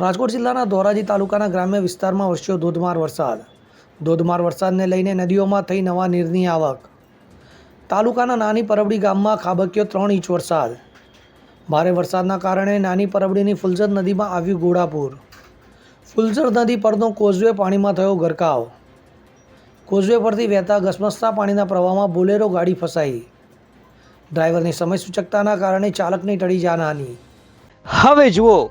રાજકોટ જિલ્લાના ધોરાજી તાલુકાના ગ્રામ્ય વિસ્તારમાં વરસ્યો ધોધમાર વરસાદ. ધોધમાર વરસાદને લઈને નદીઓમાં થઈ નવા નીરની આવક. તાલુકાના નાની પરબડી ગામમાં ખાબક્યો ત્રણ ઇંચ વરસાદ. ભારે વરસાદના કારણે નાની પરબડીની ફુલઝર નદીમાં આવ્યું ઘોડાપૂર. ફુલઝર નદી પરનો કોઝવે પાણીમાં થયો ગરકાવ. કોઝવે પરથી વહેતા ઘસમસતા પાણીના પ્રવાહમાં બોલેરો ગાડી ફસાઈ. ડ્રાઈવરની સમય સૂચકતાના કારણે ચાલકની ટળી જાનહાની. હવે જુઓ